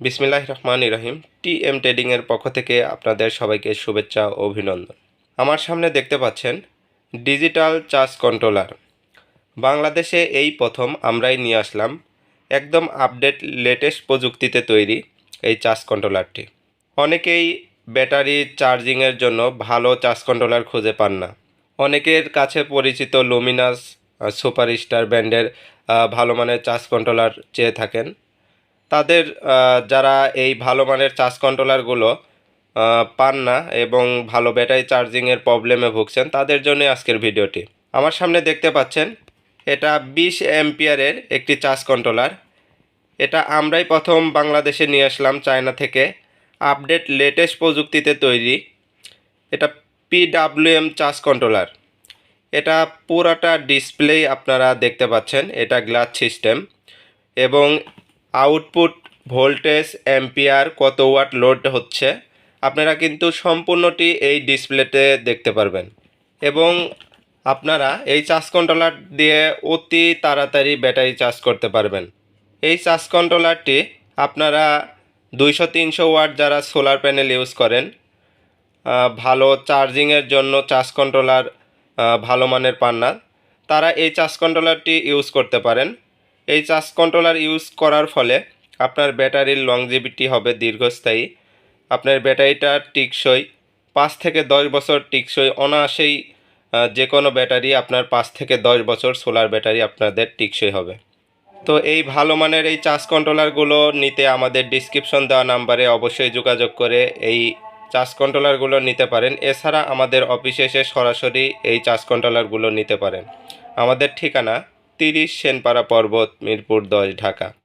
বিসমিল্লাহ রহমান রহিম। T M ট্রেডিংয়ের পক্ষ থেকে আপনাদের সবাইকে শুভেচ্ছা ও অভিনন্দন। আমার সামনে দেখতে পাচ্ছেন ডিজিটাল চার্জ কন্ট্রোলার। বাংলাদেশে এই প্রথম আমরাই নিয়ে আসলাম একদম আপডেট লেটেস্ট প্রযুক্তিতে তৈরি এই চার্জ কন্ট্রোলারটি। অনেকেই ব্যাটারি চার্জিংয়ের জন্য ভালো চার্জ কন্ট্রোলার খুঁজে পান না। অনেকের কাছে পরিচিত লুমিনাস সুপার স্টার ব্র্যান্ডের ভালো মানের চার্জ কন্ট্রোলার চেয়ে থাকেন। তাদের যারা এই ভালো মানের চার্জ কন্ট্রোলারগুলো পান না এবং ভালো ব্যাটারি চার্জিংয়ের প্রবলেমে ভুগছেন, তাদের জন্য আজকের ভিডিওটি। আমার সামনে দেখতে পাচ্ছেন, এটা বিশ এম্পিয়ারের একটি চার্জ কন্ট্রোলার এটা আমরাই প্রথম বাংলাদেশে নিয়ে আসলাম চায়না থেকে। আপডেট লেটেস্ট প্রযুক্তিতে তৈরি। এটা পিডাব্লিউএম চার্জ কন্ট্রোলার এটা পুরাটা ডিসপ্লে আপনারা দেখতে পাচ্ছেন, এটা গ্লাস সিস্টেম এবং আউটপুট ভোল্টেজ অ্যাম্পিয়ার কত ওয়াট লোড হচ্ছে, আপনারা কিন্তু সম্পূর্ণটি এই ডিসপ্লেতে দেখতে পারবেন। এবং আপনারা এই চার্জ কন্ট্রোলার দিয়ে অতি তাড়াতাড়ি ব্যাটারি চার্জ করতে পারবেন। এই চার্জ কন্ট্রোলারটি আপনারা দুইশো, তিনশো ওয়াট যারা সোলার প্যানেল ইউজ করেন ভালো চার্জিংয়ের জন্য চার্জ কন্ট্রোলার ভালো মানের পান না, তারা এই চার্জ কন্ট্রোলারটি ইউজ করতে পারেন। এই চার্জ কন্ট্রোলার ইউজ করার ফলে আপনার ব্যাটারির লংজিভিটি হবে দীর্ঘস্থায়ী। আপনার ব্যাটারিটা টিকসই, পাঁচ থেকে দশ বছর টিকসই, অনায়াসেই যে কোনো ব্যাটারি আপনার পাঁচ থেকে দশ বছর সোলার ব্যাটারি আপনাদের টিকসই হবে। তো এই ভালো মানের এই চার্জ কন্ট্রোলারগুলো নিতে আমাদের ডিসক্রিপশন দেওয়া নাম্বারে অবশ্যই যোগাযোগ করে এই চার্জ কন্ট্রোলারগুলো নিতে পারেন। এছাড়া আমাদের অফিসে এসে সরাসরি এই চার্জ কন্ট্রোলারগুলো নিতে পারেন। আমাদের ঠিকানা তিরিশ সেনপাড়া পর্বত মিরপুর দশ ঢাকা।